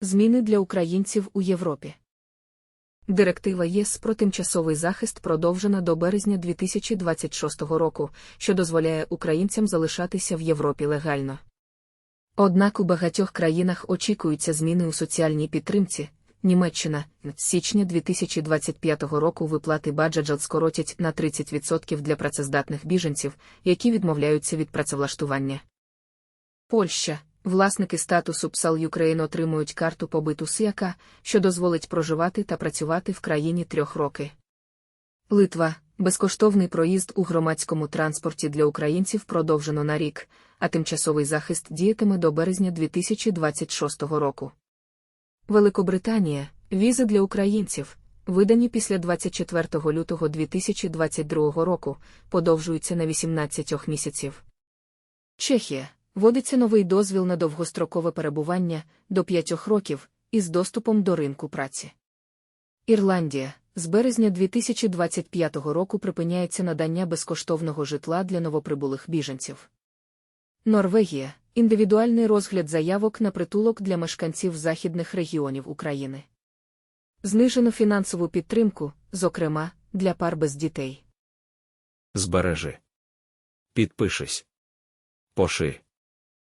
Зміни для українців у Європі. Директива ЄС про тимчасовий захист продовжена до березня 2026 року, що дозволяє українцям залишатися в Європі легально. Однак у багатьох країнах очікуються зміни у соціальній підтримці. Німеччина з січня 2025 року виплати баджаджал скоротять на 30% для працездатних біженців, які відмовляються від працевлаштування. Польща власники статусу ПСАЛ Юкрейн отримують карту побиту СЯКа, що дозволить проживати та працювати в країні трьох роки. Литва безкоштовний проїзд у громадському транспорті для українців продовжено на рік, а тимчасовий захист діятиме до березня 2026 року. Великобританія візи для українців, видані після 24 лютого 2022 року, подовжуються на 18 місяців. Чехія вводиться новий дозвіл на довгострокове перебування до 5 років із доступом до ринку праці. Ірландія з березня 2025 року припиняється надання безкоштовного житла для новоприбулих біженців. Норвегія індивідуальний розгляд заявок на притулок для мешканців західних регіонів України. Знижено фінансову підтримку, зокрема, для пар без дітей. Збережи. Підпишись. Поши.